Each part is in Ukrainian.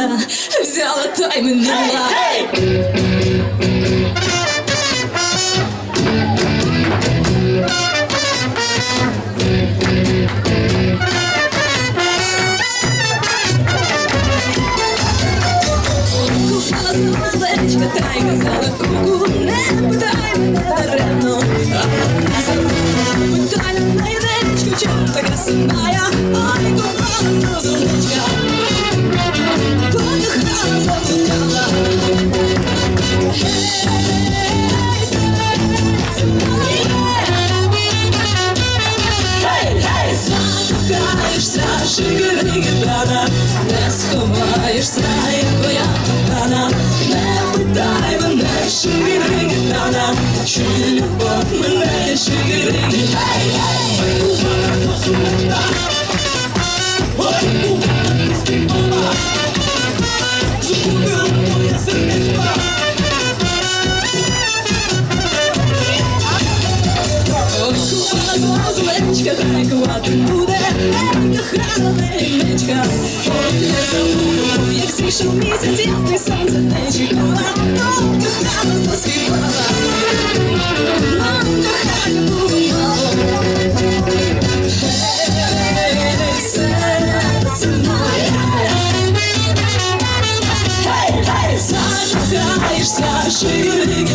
вина, взяла та й минула. Купала сама зверечка, та й казала кругу, не питай мене даремно. Питай мене, єдиничку, чому така сумна ай, купала сама зверечка. sugar, dig it, a blah. Злечка дайкувати буде, ей, кохана лемечка. Ой, не забуду, як зійшов місяць, ясний сонце не чекала. Ну, кохана заспівала. Ну, кохання було. Ей, серце моє. Гей, гей, закохаєшся,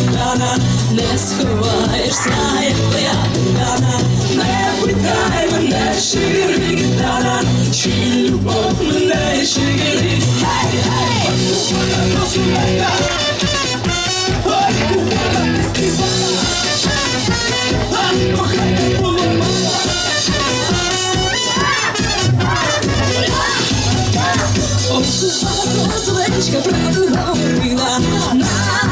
ширигітана, не сховаєшся, як твоя кохана, не питай мене, ширигітана, чи любов мене, шири, гей, гей, кухана розумека, ой, кухана не співала, а кохання було мало. Ой, кухана, злечка, правду говорила, на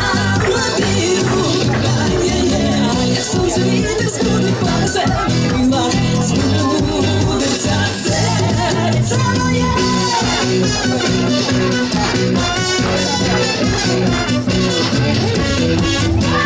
Thank you.